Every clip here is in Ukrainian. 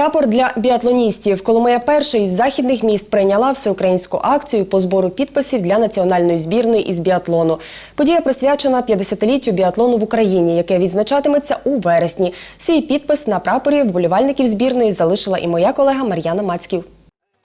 Прапор для біатлоністів. Коломия перший із західних міст прийняла всеукраїнську акцію по збору підписів для національної збірної із біатлону. Подія присвячена 50-літтю біатлону в Україні, яке відзначатиметься у вересні. Свій підпис на прапорі вболівальників збірної залишила і моя колега Мар'яна Мацьків.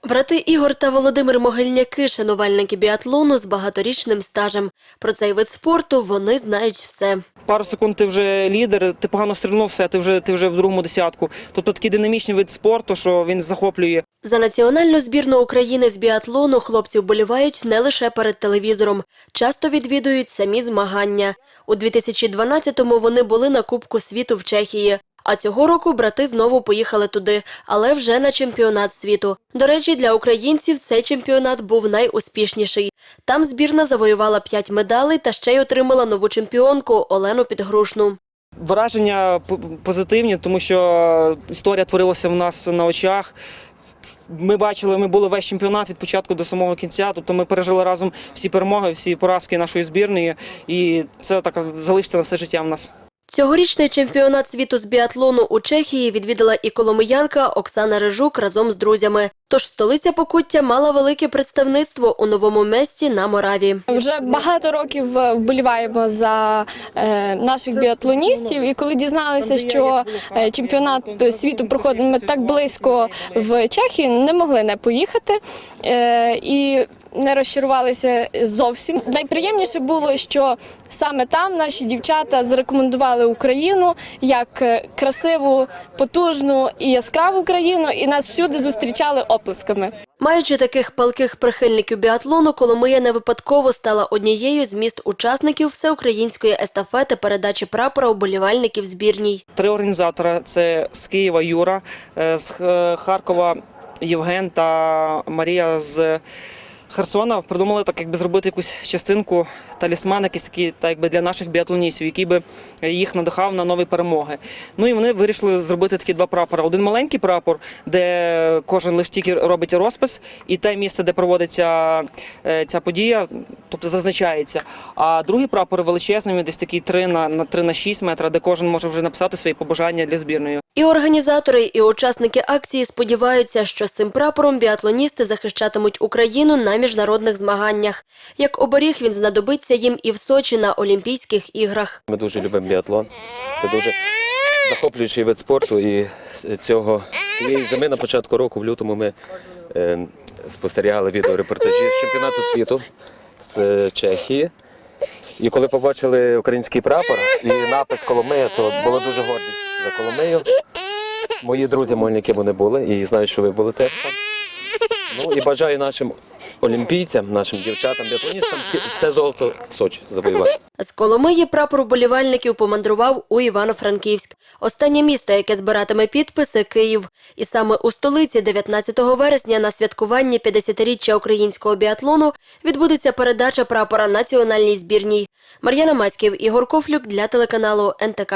Брати Ігор та Володимир Могильняки – шанувальники біатлону з багаторічним стажем. Про цей вид спорту вони знають все. Пару секунд ти вже лідер, ти погано стрільнув, все, ти вже ти вже в другому десятку. Тобто такий динамічний вид спорту, що він захоплює. За національну збірну України з біатлону хлопці вболівають не лише перед телевізором. Часто відвідують самі змагання. У 2012-му вони були на Кубку світу в Чехії. А цього року брати знову поїхали туди, але вже на чемпіонат світу. До речі, для українців цей чемпіонат був найуспішніший. Там збірна завоювала п'ять медалей та ще й отримала нову чемпіонку Олену Підгрушну. Враження позитивні, тому що історія творилася в нас на очах. Ми бачили, ми були весь чемпіонат від початку до самого кінця. Тобто ми пережили разом всі перемоги, всі поразки нашої збірної, і це так залишиться на все життя в нас. Цьогорічний чемпіонат світу з біатлону у Чехії відвідала і коломиянка Оксана Рижук разом з друзями. Тож столиця Покуття мала велике представництво у новому месті на Мораві. Вже багато років е, вболіваємо за е, наших біатлоністів. І коли дізналися, що е, чемпіонат світу проходить так близько в Чехії, не могли не поїхати. І не розчарувалися зовсім. Найприємніше було, що саме там наші дівчата зарекомендували Україну як красиву, потужну і яскраву країну, і нас всюди зустрічали оплесками. Маючи таких палких прихильників біатлону, Коломия не випадково стала однією з міст учасників всеукраїнської естафети передачі прапора уболівальників збірній. Три організатора: це з Києва Юра, е, з Харкова Євген та Марія з. Херсона придумали так, якби зробити якусь частинку, талісман, якийсь такий, так якби для наших біатлоністів, який би їх надихав на нові перемоги. Ну і вони вирішили зробити такі два прапори. Один маленький прапор, де кожен лише тільки робить розпис, і те місце, де проводиться е, ця подія, тобто зазначається. А другий прапор величезний, десь такий 3 на, на 3 на 6 метра, де кожен може вже написати свої побажання для збірної. І організатори, і учасники акції сподіваються, що з цим прапором біатлоністи захищатимуть Україну на міжнародних змаганнях. Як оберіг він знадобиться їм і в Сочі на Олімпійських іграх. Ми дуже любимо біатлон. Це дуже захоплюючий вид спорту. І цього цієї зими на початку року, в лютому, ми е, спостерігали відеорепортажі з чемпіонату світу з Чехії. І коли побачили український прапор і напис Коломия, то було дуже гордість за Коломию. Мої друзі мольники вони були і знаю, що ви були теж там. Ну і бажаю нашим олімпійцям, нашим дівчатам, біатлоністам все золото Сочі завоювати. З Коломиї прапор уболівальників помандрував у Івано-Франківськ. Останнє місто, яке збиратиме підписи – Київ. І саме у столиці 19 вересня на святкуванні 50-річчя українського біатлону відбудеться передача прапора національній збірній. Мар'яна Мацьків, Ігор Кофлюк для телеканалу НТК.